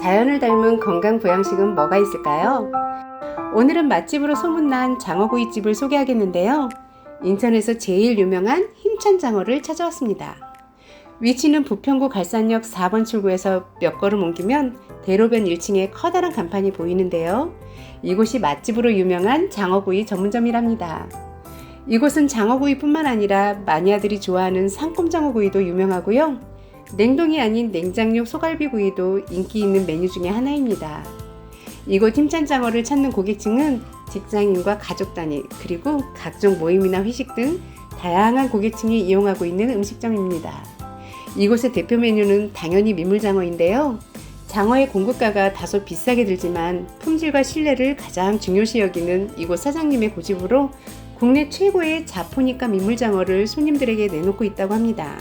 자연을 닮은 건강 보양식은 뭐가 있을까요? 오늘은 맛집으로 소문난 장어구이집을 소개하겠는데요. 인천에서 제일 유명한 힘찬 장어를 찾아왔습니다. 위치는 부평구 갈산역 4번 출구에서 몇 걸음 옮기면 대로변 1층에 커다란 간판이 보이는데요. 이곳이 맛집으로 유명한 장어구이 전문점이랍니다. 이곳은 장어구이뿐만 아니라 마니아들이 좋아하는 상꼼장어구이도 유명하고요. 냉동이 아닌 냉장육 소갈비구이도 인기 있는 메뉴 중에 하나입니다. 이곳 힘찬장어를 찾는 고객층은 직장인과 가족 단위 그리고 각종 모임이나 회식 등 다양한 고객층이 이용하고 있는 음식점입니다. 이곳의 대표 메뉴는 당연히 민물장어인데요. 장어의 공급가가 다소 비싸게 들지만 품질과 신뢰를 가장 중요시 여기는 이곳 사장님의 고집으로 국내 최고의 자포니까 민물장어를 손님들에게 내놓고 있다고 합니다.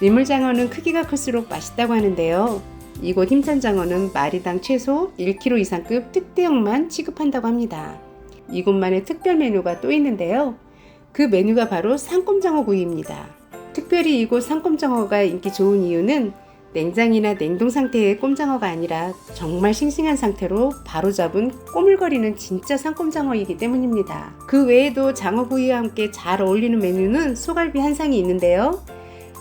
민물장어는 크기가 클수록 맛있다고 하는데요. 이곳 힘찬장어는 마리당 최소 1kg 이상급 특대형만 취급한다고 합니다. 이곳만의 특별 메뉴가 또 있는데요. 그 메뉴가 바로 상꼼장어 구이입니다. 특별히 이곳 상꼼장어가 인기 좋은 이유는 냉장이나 냉동 상태의 꼼장어가 아니라 정말 싱싱한 상태로 바로 잡은 꼬물거리는 진짜 상꼼장어이기 때문입니다. 그 외에도 장어구이와 함께 잘 어울리는 메뉴는 소갈비 한 상이 있는데요.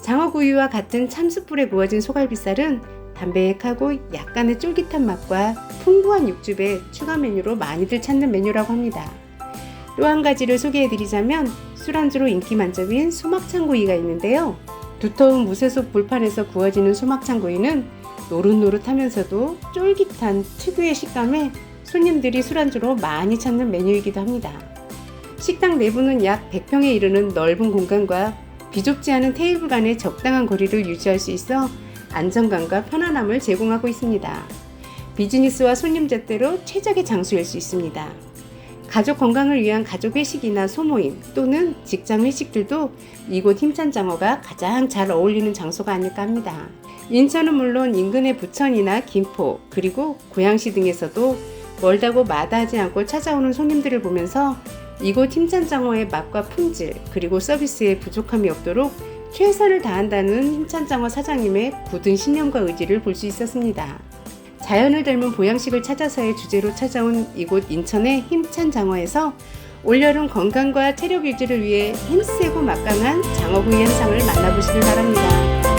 장어구이와 같은 참숯불에 구워진 소갈비살은 담백하고 약간의 쫄깃한 맛과 풍부한 육즙에 추가 메뉴로 많이들 찾는 메뉴라고 합니다. 또 한 가지를 소개해드리자면 술안주로 인기 만점인 수막창구이가 있는데요. 두터운 무쇠속 불판에서 구워지는 수막창구이는 노릇노릇하면서도 쫄깃한 특유의 식감에 손님들이 술안주로 많이 찾는 메뉴이기도 합니다. 식당 내부는 약 100평에 이르는 넓은 공간과 비좁지 않은 테이블 간의 적당한 거리를 유지할 수 있어 안정감과 편안함을 제공하고 있습니다. 비즈니스와 손님 잣대로 최적의 장소일 수 있습니다. 가족 건강을 위한 가족 회식이나 소모임 또는 직장 회식들도 이곳 힘찬 장어가 가장 잘 어울리는 장소가 아닐까 합니다. 인천은 물론 인근의 부천이나 김포 그리고 고양시 등에서도 멀다고 마다하지 않고 찾아오는 손님들을 보면서 이곳 힘찬 장어의 맛과 품질 그리고 서비스에 부족함이 없도록 최선을 다한다는 힘찬 장어 사장님의 굳은 신념과 의지를 볼 수 있었습니다. 자연을 닮은 보양식을 찾아서의 주제로 찾아온 이곳 인천의 힘찬 장어에서 올여름 건강과 체력 유지를 위해 힘세고 막강한 장어구이 한 상을 만나보시길 바랍니다.